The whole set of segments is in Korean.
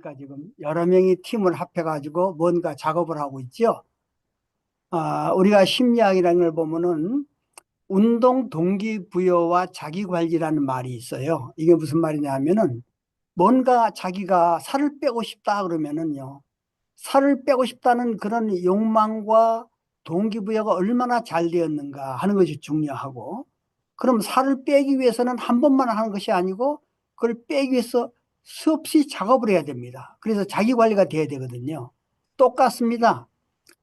보니까 지금 여러 명이 팀을 합해가지고 뭔가 작업을 하고 있죠. 아, 우리가 심리학이라는 걸 보면은 운동 동기부여와 자기관리라는 말이 있어요. 이게 무슨 말이냐 하면은 뭔가 자기가 살을 빼고 싶다 그러면은요. 살을 빼고 싶다는 그런 욕망과 동기부여가 얼마나 잘 되었는가 하는 것이 중요하고 그럼 살을 빼기 위해서는 한 번만 하는 것이 아니고 그걸 빼기 위해서 수없이 작업을 해야 됩니다. 그래서 자기 관리가 돼야 되거든요. 똑같습니다.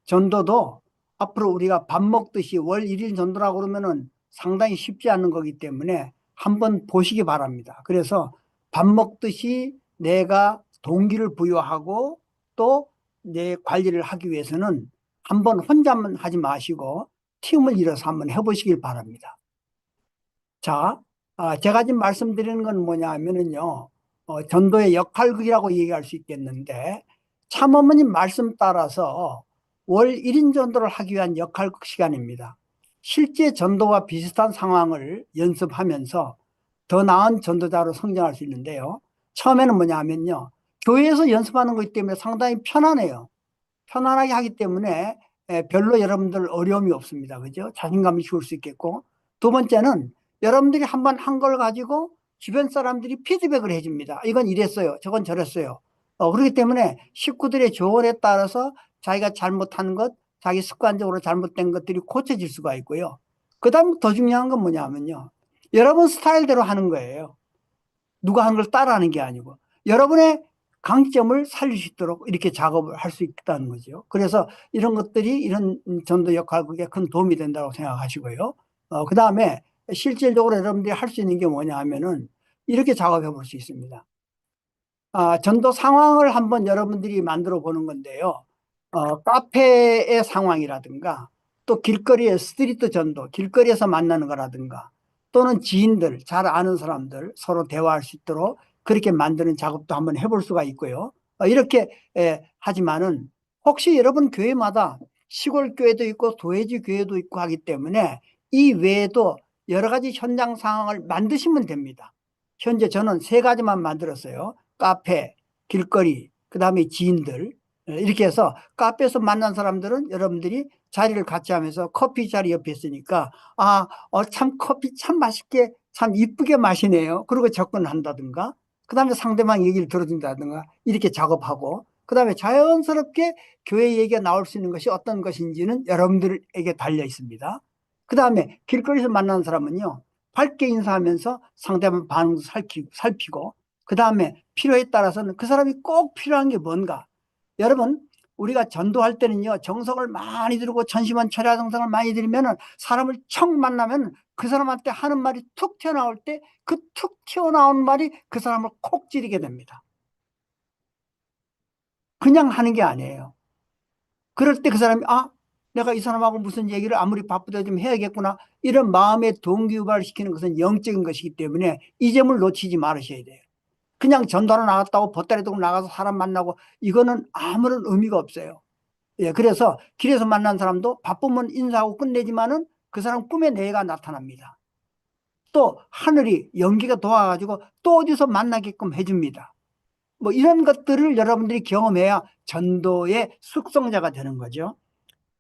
전도도 앞으로 우리가 밥 먹듯이 월 1일 전도라고 그러면은 상당히 쉽지 않은 거기 때문에 한번 보시기 바랍니다. 그래서 밥 먹듯이 내가 동기를 부여하고 또 내 관리를 하기 위해서는 한번 혼자만 하지 마시고 팀을 이뤄서 한번 해보시길 바랍니다. 자, 아, 제가 지금 말씀드리는 건 뭐냐 하면은요, 어, 전도의 역할극이라고 얘기할 수 있겠는데, 참어머님 말씀 따라서 월 1인 전도를 하기 위한 역할극 시간입니다. 실제 전도와 비슷한 상황을 연습하면서 더 나은 전도자로 성장할 수 있는데요. 처음에는 뭐냐 하면요. 교회에서 연습하는 거기 때문에 상당히 편안해요. 편안하게 하기 때문에 에, 별로 여러분들 어려움이 없습니다. 그죠? 자신감이 좋을 수 있겠고. 두 번째는 여러분들이 한번 한 걸 가지고 주변 사람들이 피드백을 해줍니다. 이건 이랬어요. 저건 저랬어요. 어, 그렇기 때문에 식구들의 조언에 따라서 자기가 잘못한 것, 자기 습관적으로 잘못된 것들이 고쳐질 수가 있고요. 그 다음 더 중요한 건 뭐냐면요. 여러분 스타일대로 하는 거예요. 누가 한 걸 따라하는 게 아니고. 여러분의 강점을 살릴 수 있도록 이렇게 작업을 할 수 있다는 거죠. 그래서 이런 것들이 이런 전도 역할극에 큰 도움이 된다고 생각하시고요. 어, 그 다음에 실질적으로 여러분들이 할 수 있는 게 뭐냐 하면은 이렇게 작업해 볼 수 있습니다. 아, 전도 상황을 한번 여러분들이 만들어 보는 건데요. 어, 카페의 상황이라든가 또 길거리의 스트리트 전도, 길거리에서 만나는 거라든가 또는 지인들, 잘 아는 사람들 서로 대화할 수 있도록 그렇게 만드는 작업도 한번 해볼 수가 있고요. 어, 이렇게 에, 하지만은 혹시 여러분 교회마다 시골 교회도 있고 도회지 교회도 있고 하기 때문에 이 외에도 여러 가지 현장 상황을 만드시면 됩니다. 현재 저는 세 가지만 만들었어요. 카페, 길거리, 그 다음에 지인들. 이렇게 해서 카페에서 만난 사람들은 여러분들이 자리를 같이 하면서 커피 자리 옆에 있으니까 아, 어, 참 커피 참 맛있게 참 이쁘게 마시네요. 그리고 접근한다든가 그 다음에 상대방 얘기를 들어준다든가 이렇게 작업하고 그 다음에 자연스럽게 교회 얘기가 나올 수 있는 것이 어떤 것인지는 여러분들에게 달려 있습니다. 그 다음에 길거리에서 만나는 사람은요, 밝게 인사하면서 상대방 반응도 살피고, 살피고 그 다음에 필요에 따라서는 그 사람이 꼭 필요한 게 뭔가. 여러분, 우리가 전도할 때는요, 정성을 많이 들고 전심원 철야 정성을 많이 들이면은 사람을 척 만나면 그 사람한테 하는 말이 툭 튀어나올 때 그 툭 튀어나온 말이 그 사람을 콕 찌르게 됩니다. 그냥 하는 게 아니에요. 그럴 때 그 사람이, 아, 내가 이 사람하고 무슨 얘기를 아무리 바쁘다 좀 해야겠구나. 이런 마음의 동기유발을 시키는 것은 영적인 것이기 때문에 이 점을 놓치지 말으셔야 돼요. 그냥 전도하러 나갔다고 보따리 들고 나가서 사람 만나고 이거는 아무런 의미가 없어요. 예, 그래서 길에서 만난 사람도 바쁘면 인사하고 끝내지만은 그 사람 꿈에 내가 나타납니다. 또 하늘이 연기가 도와가지고 또 어디서 만나게끔 해줍니다. 뭐 이런 것들을 여러분들이 경험해야 전도의 숙성자가 되는 거죠.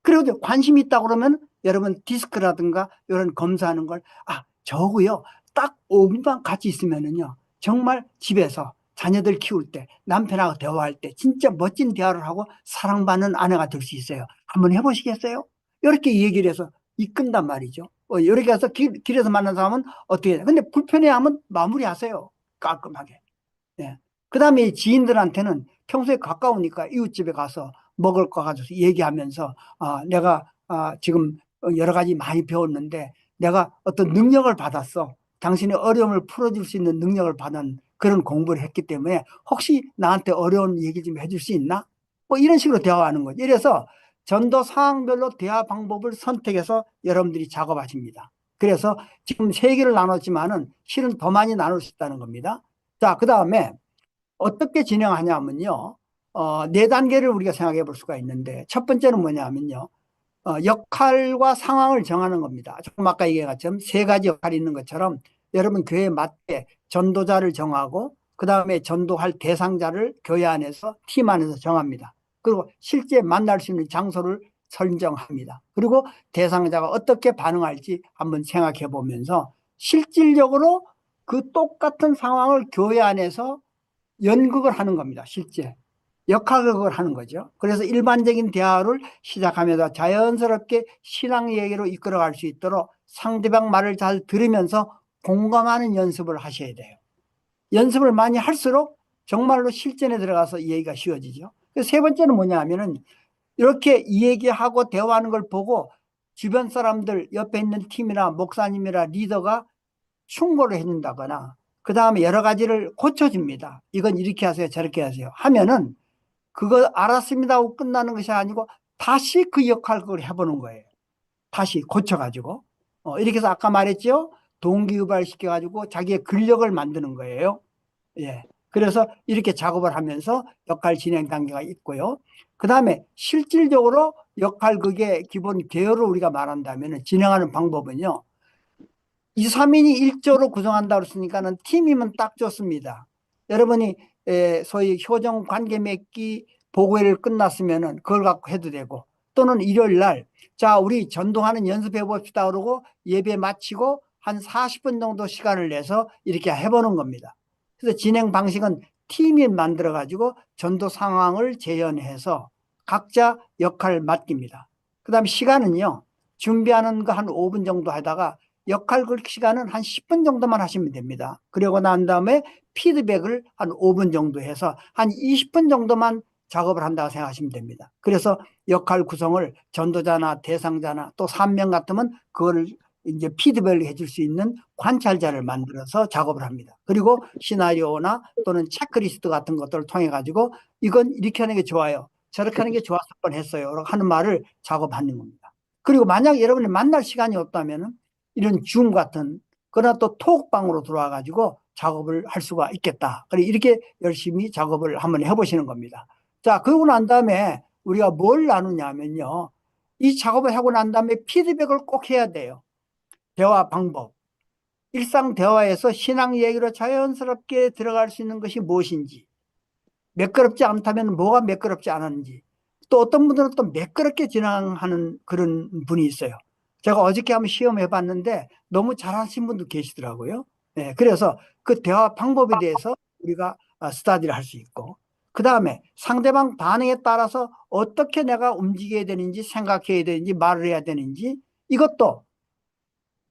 그리고 관심 있다 그러면 여러분 디스크라든가 이런 검사하는 걸 아, 저고요. 딱 5분만 같이 있으면은요. 정말 집에서 자녀들 키울 때 남편하고 대화할 때 진짜 멋진 대화를 하고 사랑받는 아내가 될 수 있어요. 한번 해보시겠어요? 이렇게 얘기를 해서 이끈단 말이죠. 어, 이렇게 해서 길, 길에서 만난 사람은 어떻게 해요? 근데 불편해하면 마무리하세요. 깔끔하게. 예. 그 다음에 지인들한테는 평소에 가까우니까 이웃집에 가서 먹을 거 가지고 얘기하면서 아, 내가 아, 지금 여러 가지 많이 배웠는데 내가 어떤 능력을 받았어. 당신의 어려움을 풀어줄 수 있는 능력을 받은 그런 공부를 했기 때문에 혹시 나한테 어려운 얘기 좀 해줄 수 있나? 뭐 이런 식으로 대화하는 거죠. 이래서 전도 상황별로 대화 방법을 선택해서 여러분들이 작업하십니다. 그래서 지금 세 개를 나눴지만은 실은 더 많이 나눌 수 있다는 겁니다. 자, 그 다음에 어떻게 진행하냐면요. 어, 네 단계를 우리가 생각해 볼 수가 있는데 첫 번째는 뭐냐면요. 어, 역할과 상황을 정하는 겁니다. 조금 아까 얘기한 것처럼 세 가지 역할이 있는 것처럼 여러분 교회에 맞게 전도자를 정하고 그 다음에 전도할 대상자를 교회 안에서 팀 안에서 정합니다. 그리고 실제 만날 수 있는 장소를 설정합니다. 그리고 대상자가 어떻게 반응할지 한번 생각해 보면서 실질적으로 그 똑같은 상황을 교회 안에서 연극을 하는 겁니다. 실제. 역학극을 하는 거죠. 그래서 일반적인 대화를 시작하면서 자연스럽게 신앙 얘기로 이끌어갈 수 있도록 상대방 말을 잘 들으면서 공감하는 연습을 하셔야 돼요. 연습을 많이 할수록 정말로 실전에 들어가서 이 얘기가 쉬워지죠. 세 번째는 뭐냐 하면은 이렇게 이 얘기하고 대화하는 걸 보고 주변 사람들 옆에 있는 팀이나 목사님이나 리더가 충고를 해준다거나 그 다음에 여러 가지를 고쳐줍니다. 이건 이렇게 하세요. 저렇게 하세요. 하면은 그거 알았습니다 하고 끝나는 것이 아니고 다시 그 역할을 해보는 거예요. 다시 고쳐가지고. 어, 이렇게 해서 아까 말했죠. 동기유발 시켜가지고 자기의 근력을 만드는 거예요. 예. 그래서 이렇게 작업을 하면서 역할 진행 단계가 있고요. 그 다음에 실질적으로 역할 그게 기본 계열을 우리가 말한다면 진행하는 방법은요. 2, 3인이 일조로 구성한다고 했으니까는 팀이면 딱 좋습니다. 여러분이 에, 소위 효정 관계 맺기 보고회를 끝났으면은 그걸 갖고 해도 되고 또는 일요일 날 자, 우리 전도하는 연습해 봅시다 그러고 예배 마치고 한 40분 정도 시간을 내서 이렇게 해보는 겁니다. 그래서 진행 방식은 팀이 만들어 가지고 전도 상황을 재현해서 각자 역할을 맡깁니다. 그 다음에 시간은요, 준비하는 거 한 5분 정도 하다가 역할 그 시간은 한 10분 정도만 하시면 됩니다. 그리고 난 다음에 피드백을 한 5분 정도 해서 한 20분 정도만 작업을 한다고 생각하시면 됩니다. 그래서 역할 구성을 전도자나 대상자나 또 3명 같으면 그거를 이제 피드백을 해줄 수 있는 관찰자를 만들어서 작업을 합니다. 그리고 시나리오나 또는 체크리스트 같은 것들을 통해 가지고 이건 이렇게 하는 게 좋아요. 저렇게 하는 게 좋았을 뻔했어요. 하는 말을 작업하는 겁니다. 그리고 만약 여러분이 만날 시간이 없다면 이런 줌 같은 그러나 또 톡방으로 들어와 가지고 작업을 할 수가 있겠다. 그래 이렇게 열심히 작업을 한번 해보시는 겁니다. 자, 그러고 난 다음에 우리가 뭘 나누냐면요. 이 작업을 하고 난 다음에 피드백을 꼭 해야 돼요. 대화 방법. 일상 대화에서 신앙 얘기로 자연스럽게 들어갈 수 있는 것이 무엇인지. 매끄럽지 않다면 뭐가 매끄럽지 않았는지. 또 어떤 분들은 또 매끄럽게 진행하는 그런 분이 있어요. 제가 어저께 한번 시험해 봤는데 너무 잘하신 분도 계시더라고요. 네, 그래서 그 대화 방법에 대해서 우리가 아, 스타디를 할 수 있고 그 다음에 상대방 반응에 따라서 어떻게 내가 움직여야 되는지 생각해야 되는지 말을 해야 되는지 이것도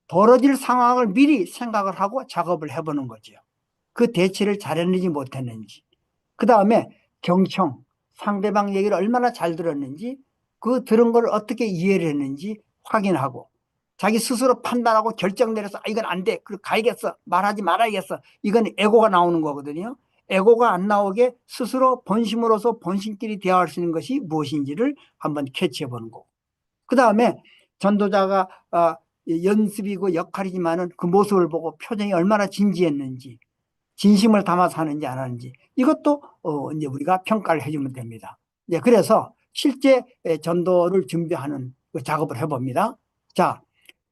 벌어질 상황을 미리 생각을 하고 작업을 해보는 거죠. 그 대처를 잘했는지 못했는지. 그 다음에 경청, 상대방 얘기를 얼마나 잘 들었는지 그 들은 걸 어떻게 이해를 했는지 확인하고 자기 스스로 판단하고 결정 내려서 아, 이건 안 돼. 그 가야겠어. 말하지 말아야겠어. 이건 에고가 나오는 거거든요. 에고가 안 나오게 스스로 본심으로서 본심끼리 대화할 수 있는 것이 무엇인지를 한번 캐치해 보는 거고. 그 다음에 전도자가 어, 연습이고 역할이지만은 그 모습을 보고 표정이 얼마나 진지했는지, 진심을 담아서 하는지 안 하는지 이것도 어, 이제 우리가 평가를 해주면 됩니다. 네, 그래서 실제 전도를 준비하는 그 작업을 해봅니다. 자,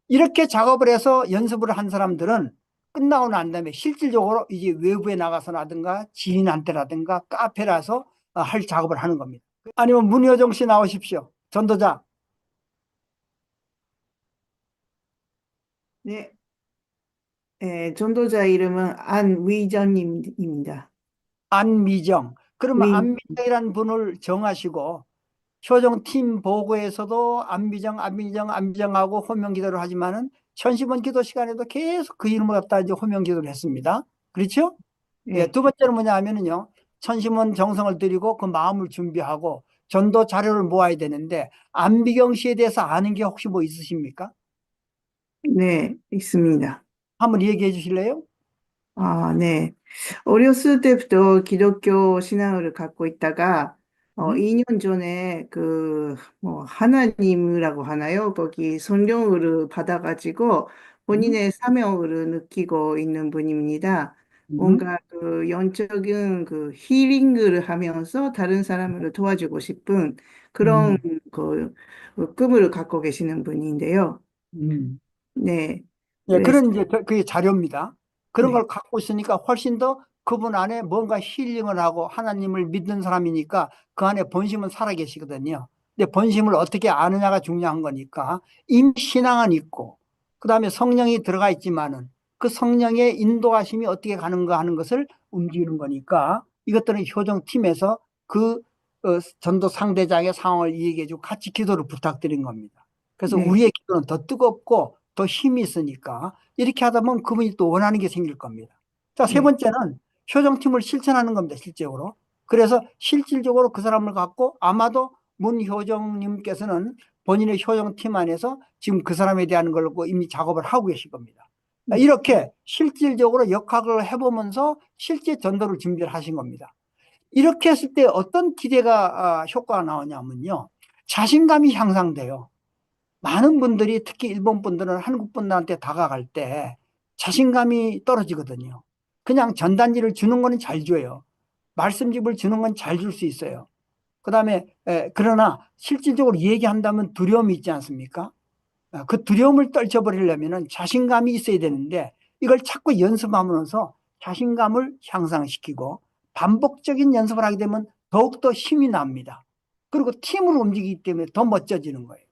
이렇게 작업을 해서 연습을 한 사람들은 끝나고 난 다음에 실질적으로 이제 외부에 나가서라든가 지인한테라든가 카페라서 어, 할 작업을 하는 겁니다. 아니면 문효정 씨 나오십시오. 전도자. 네. 에, 전도자 이름은 안위전님입니다. 안미정. 그러면 위- 안미정이라는 분을 정하시고 효정 팀 보고에서도 안미정, 안미정, 안미정하고 호명 기도를 하지만은 천시번 기도 시간에도 계속 그 이름을 갖다 이제 호명 기도를 했습니다. 그렇죠? 예, 예, 두 번째는 뭐냐 하면은요. 천심원 정성을 드리고 그 마음을 준비하고 전도 자료를 모아야 되는데 안비경 씨에 대해서 아는 게 혹시 뭐 있으십니까? 네, 있습니다. 한번 얘기해 주실래요? 아, 네. 어렸을 때부터 기독교 신앙을 갖고 있다가 어, 음? 2년 전에 그 뭐 하나님이라고 하나요? 거기 성령을 받아가지고 본인의 사명을 느끼고 있는 분입니다. 음? 뭔가 그 영적인 그 힐링을 하면서 다른 사람을 도와주고 싶은 그런 그, 그 꿈을 갖고 계시는 분인데요. 음. 네. 예, 그래서 그런 이제 그- 그게 자료입니다. 그런 네. 걸 갖고 있으니까 훨씬 더 그분 안에 뭔가 힐링을 하고 하나님을 믿는 사람이니까 그 안에 본심은 살아계시거든요. 근데 본심을 어떻게 아느냐가 중요한 거니까 이미 신앙은 있고 그 다음에 성령이 들어가 있지만은 그 성령의 인도하심이 어떻게 가는가 하는 것을 움직이는 거니까 이것들은 효정팀에서 그 어, 전도 상대장의 상황을 이야기해 주고 같이 기도를 부탁드린 겁니다. 그래서 네. 우리의 기도는 더 뜨겁고 더 힘이 있으니까 이렇게 하다 보면 그분이 또 원하는 게 생길 겁니다. 자, 세 네. 번째는 효정팀을 실천하는 겁니다, 실제로. 그래서 실질적으로 그 사람을 갖고 아마도 문효정님께서는 본인의 효정팀 안에서 지금 그 사람에 대한 걸 갖고 이미 작업을 하고 계실 겁니다. 네. 이렇게 실질적으로 역학을 해보면서 실제 전도를 준비를 하신 겁니다. 이렇게 했을 때 어떤 기대가 아, 효과가 나오냐면요. 자신감이 향상돼요. 많은 분들이 특히 일본 분들은 한국 분들한테 다가갈 때 자신감이 떨어지거든요. 그냥 전단지를 주는 거는 잘 줘요. 말씀집을 주는 건 잘 줄 수 있어요. 그 다음에 그러나 실질적으로 얘기한다면 두려움이 있지 않습니까? 아, 그 두려움을 떨쳐버리려면 자신감이 있어야 되는데 이걸 자꾸 연습하면서 자신감을 향상시키고 반복적인 연습을 하게 되면 더욱더 힘이 납니다. 그리고 팀으로 움직이기 때문에 더 멋져지는 거예요.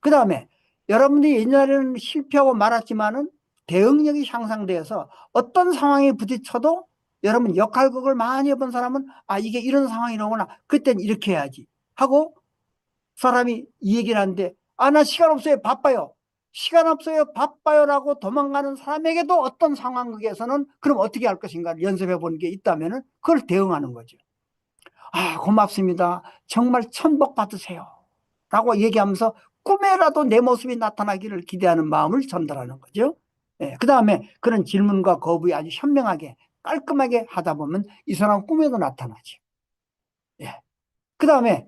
그 다음에 여러분들이 옛날에는 실패하고 말았지만은 대응력이 향상되어서 어떤 상황에 부딪혀도 여러분 역할극을 많이 해본 사람은 아 이게 이런 상황이로구나. 그땐 이렇게 해야지. 하고 사람이 이 얘기를 하는데 아 나 시간 없어요. 바빠요. 시간 없어요. 바빠요 라고 도망가는 사람에게도 어떤 상황극에서는 그럼 어떻게 할 것인가를 연습해 보는 게 있다면 그걸 대응하는 거죠. 아 고맙습니다. 정말 천복 받으세요. 라고 얘기하면서 꿈에라도 내 모습이 나타나기를 기대하는 마음을 전달하는 거죠 예, 그 다음에 그런 질문과 거부에 아주 현명하게 깔끔하게 하다 보면 이 사람 꿈에도 나타나죠. 예. 그 다음에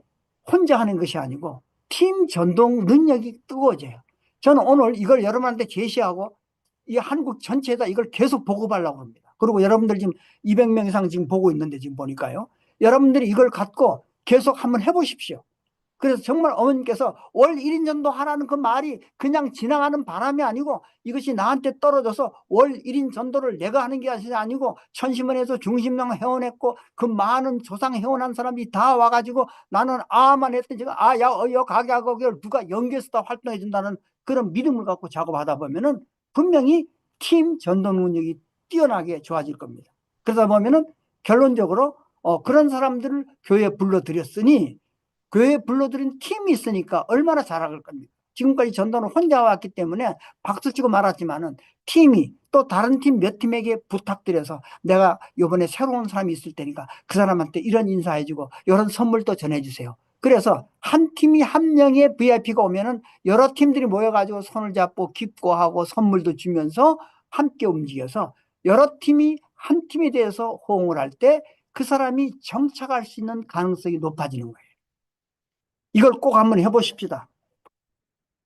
혼자 하는 것이 아니고 팀 전동 능력이 뜨거워져요. 저는 오늘 이걸 여러분한테 제시하고 이 한국 전체에다 이걸 계속 보급하려고 합니다. 그리고 여러분들 지금 200명 이상 지금 보고 있는데 지금 보니까요. 여러분들이 이걸 갖고 계속 한번 해보십시오. 그래서 정말 어머님께서 월 1인 전도 하라는 그 말이 그냥 지나가는 바람이 아니고 이것이 나한테 떨어져서 월 1인 전도를 내가 하는 게 아니고 천심원에서 중심령 회원했고 그 많은 조상 회원한 사람이 다 와가지고 나는 아만 했더니 제가 아야 어여 가게 하고 그걸 누가 연계해서 다 활동해 준다는 그런 믿음을 갖고 작업하다 보면은 분명히 팀 전도 능력이 뛰어나게 좋아질 겁니다. 그러다 보면은 결론적으로 어, 그런 사람들을 교회에 불러들였으니 교회에 불러들인 팀이 있으니까 얼마나 잘할 겁니까? 지금까지 전도는 혼자 왔기 때문에 박수 치고 말았지만은 팀이 또 다른 팀 몇 팀에게 부탁드려서 내가 요번에 새로운 사람이 있을 테니까 그 사람한테 이런 인사해주고 이런 선물도 전해주세요. 그래서 한 팀이 한 명의 VIP가 오면은 여러 팀들이 모여가지고 손을 잡고 기뻐하고 선물도 주면서 함께 움직여서 여러 팀이 한 팀에 대해서 호응을 할 때 그 사람이 정착할 수 있는 가능성이 높아지는 거예요. 이걸 꼭 한번 해보십시다.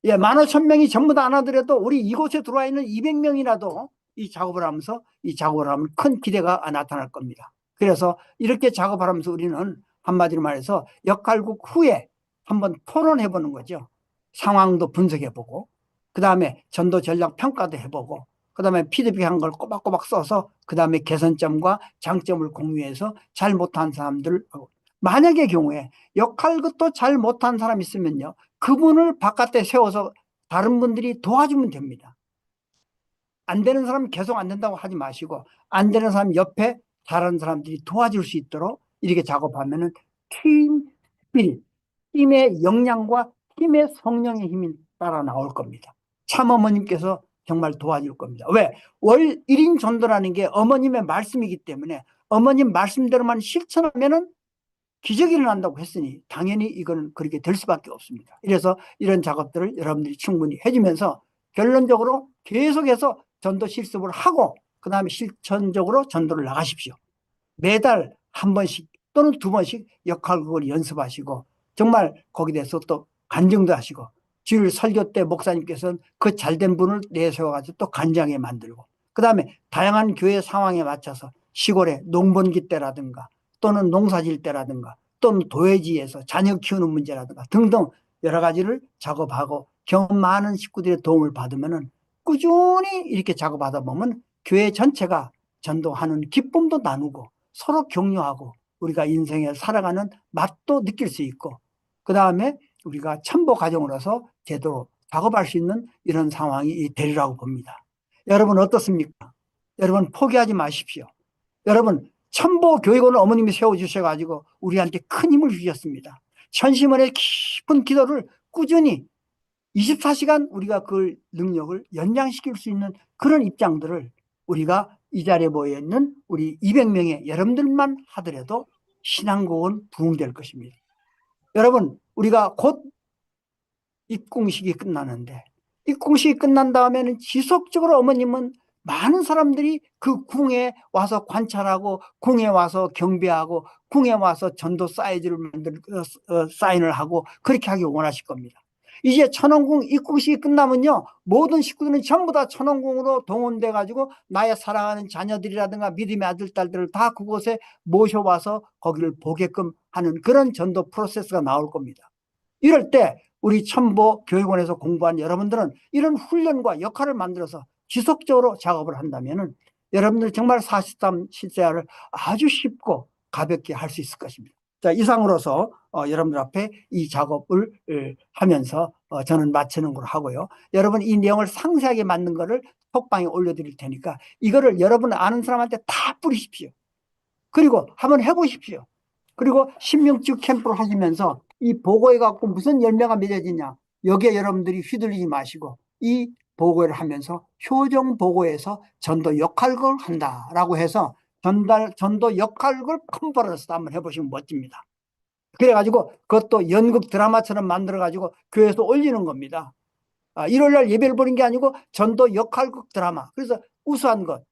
예, 만 오천 명이 전부 다 안 하더라도 우리 이곳에 들어와 있는 200명이라도 이 작업을 하면서 이 작업을 하면 큰 기대가 나타날 겁니다. 그래서 이렇게 작업을 하면서 우리는 한마디로 말해서 역할국 후에 한번 토론해 보는 거죠. 상황도 분석해 보고, 그 다음에 전도 전략 평가도 해보고, 그 다음에 피드백한 걸 꼬박꼬박 써서, 그 다음에 개선점과 장점을 공유해서 잘 못한 사람들, 만약의 경우에 역할것도 잘 못한 사람 있으면요. 그분을 바깥에 세워서 다른 분들이 도와주면 됩니다. 안 되는 사람 계속 안 된다고 하지 마시고 안 되는 사람 옆에 다른 사람들이 도와줄 수 있도록 이렇게 작업하면 은 팀 스피릿, 팀의 역량과 팀의 성령의 힘이 따라 나올 겁니다. 참어머님께서 정말 도와줄 겁니다. 왜? 월 1인 전도라는 게 어머님의 말씀이기 때문에 어머님 말씀대로만 실천하면 은 기적이 일어난다고 했으니 당연히 이거는 그렇게 될 수밖에 없습니다. 이래서 이런 작업들을 여러분들이 충분히 해주면서 결론적으로 계속해서 전도 실습을 하고 그 다음에 실천적으로 전도를 나가십시오. 매달 한 번씩 또는 두 번씩 역할극을 연습하시고 정말 거기에 대해서 또 간증도 하시고 주일 설교 때 목사님께서는 그 잘된 분을 내세워가지고 또 간장에 만들고 그 다음에 다양한 교회 상황에 맞춰서 시골에 농번기 때라든가 또는 농사질 때라든가 또는 도회지에서 자녀 키우는 문제라든가 등등 여러 가지를 작업하고 경험 많은 식구들의 도움을 받으면은 꾸준히 이렇게 작업하다 보면 교회 전체가 전도하는 기쁨도 나누고 서로 격려하고 우리가 인생에 살아가는 맛도 느낄 수 있고 그 다음에 우리가 첨보 과정으로서 제대로 작업할 수 있는 이런 상황이 되리라고 봅니다. 여러분 어떻습니까? 여러분 포기하지 마십시오. 여러분 첨보 교육원을 어머님이 세워주셔가지고 우리한테 큰 힘을 주셨습니다. 천심원의 깊은 기도를 꾸준히 24시간 우리가 그 능력을 연장시킬 수 있는 그런 입장들을 우리가 이 자리에 모여 있는 우리 200명의 여러분들만 하더라도 신앙고원 부흥될 것입니다. 여러분, 우리가 곧 입궁식이 끝나는데 입궁식이 끝난 다음에는 지속적으로 어머님은 많은 사람들이 그 궁에 와서 관찰하고 궁에 와서 경배하고 궁에 와서 전도 사이즈를 만들 어, 어, 사인을 하고 그렇게 하기 원하실 겁니다. 이제 천원궁 입궁식이 끝나면요 모든 식구들은 전부 다 천원궁으로 동원돼 가지고 나의 사랑하는 자녀들이라든가 믿음의 아들 딸들을 다 그곳에 모셔와서 거기를 보게끔 하는 그런 전도 프로세스가 나올 겁니다. 이럴 때 우리 첨보 교육원에서 공부한 여러분들은 이런 훈련과 역할을 만들어서 지속적으로 작업을 한다면은 여러분들 정말 43 실생활을 아주 쉽고 가볍게 할 수 있을 것입니다. 자, 이상으로서 어, 여러분들 앞에 이 작업을 에, 하면서 어, 저는 마치는 걸로 하고요. 여러분 이 내용을 상세하게 만든 거를 톡방에 올려드릴 테니까 이거를 여러분 아는 사람한테 다 뿌리십시오. 그리고 한번 해보십시오. 그리고 신명주 캠프를 하시면서 이 보고해 갖고 무슨 열매가 맺어지냐 여기에 여러분들이 휘둘리지 마시고 이 보고를 하면서 효정 보고에서 전도 역할을 한다라고 해서 전달 전도 역할을 컨퍼런스 한번 해보시면 멋집니다. 그래가지고 그것도 연극 드라마처럼 만들어가지고 교회에서 올리는 겁니다. 아, 일요일 날 예배를 보는 게 아니고 전도 역할극 드라마. 그래서 우수한 것.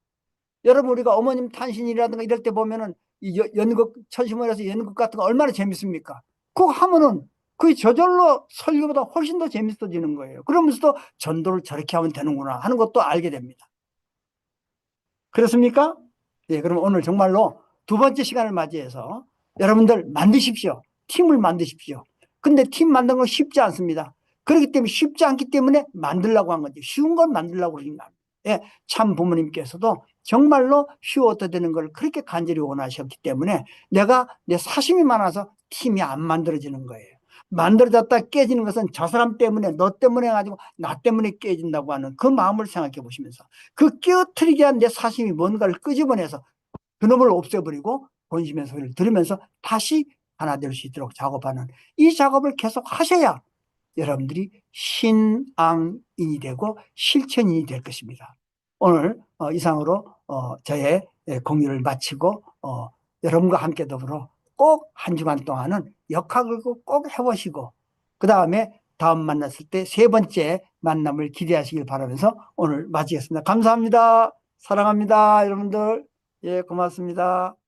여러분 우리가 어머님 탄신이라든가 이럴 때 보면은 이 여- 연극 천심원에서 연극 같은 거 얼마나 재밌습니까? 그거 하면은 그 저절로 설교보다 훨씬 더 재밌어지는 거예요. 그러면서도 전도를 저렇게 하면 되는구나 하는 것도 알게 됩니다. 그렇습니까? 예, 그럼 오늘 정말로 두 번째 시간을 맞이해서 여러분들 만드십시오. 팀을 만드십시오. 근데 팀 만드는 건 쉽지 않습니다. 그렇기 때문에 쉽지 않기 때문에 만들라고 한 거죠. 쉬운 걸 만들라고 그러신 거 아닙니다. 예, 참 부모님께서도 정말로 쉬워도 되는 걸 그렇게 간절히 원하셨기 때문에 내가 내 사심이 많아서 팀이 안 만들어지는 거예요. 만들어졌다 깨지는 것은 저 사람 때문에 너 때문에 해가지고 나 때문에 깨진다고 하는 그 마음을 생각해 보시면서 그 깨어뜨리게 한 내 사심이 뭔가를 끄집어내서 그놈을 없애버리고 본심의 소리를 들으면서 다시 하나 될 수 있도록 작업하는 이 작업을 계속 하셔야 여러분들이 신앙인이 되고 실천인이 될 것입니다. 오늘 어, 이상으로 어, 저의 예, 공유를 마치고 어, 여러분과 함께 더불어 꼭 한 주간 동안은 역학을 꼭 해보시고 그 다음에 다음 만났을 때 세 번째 만남을 기대하시길 바라면서 오늘 마치겠습니다. 감사합니다. 사랑합니다. 여러분들. 예, 고맙습니다.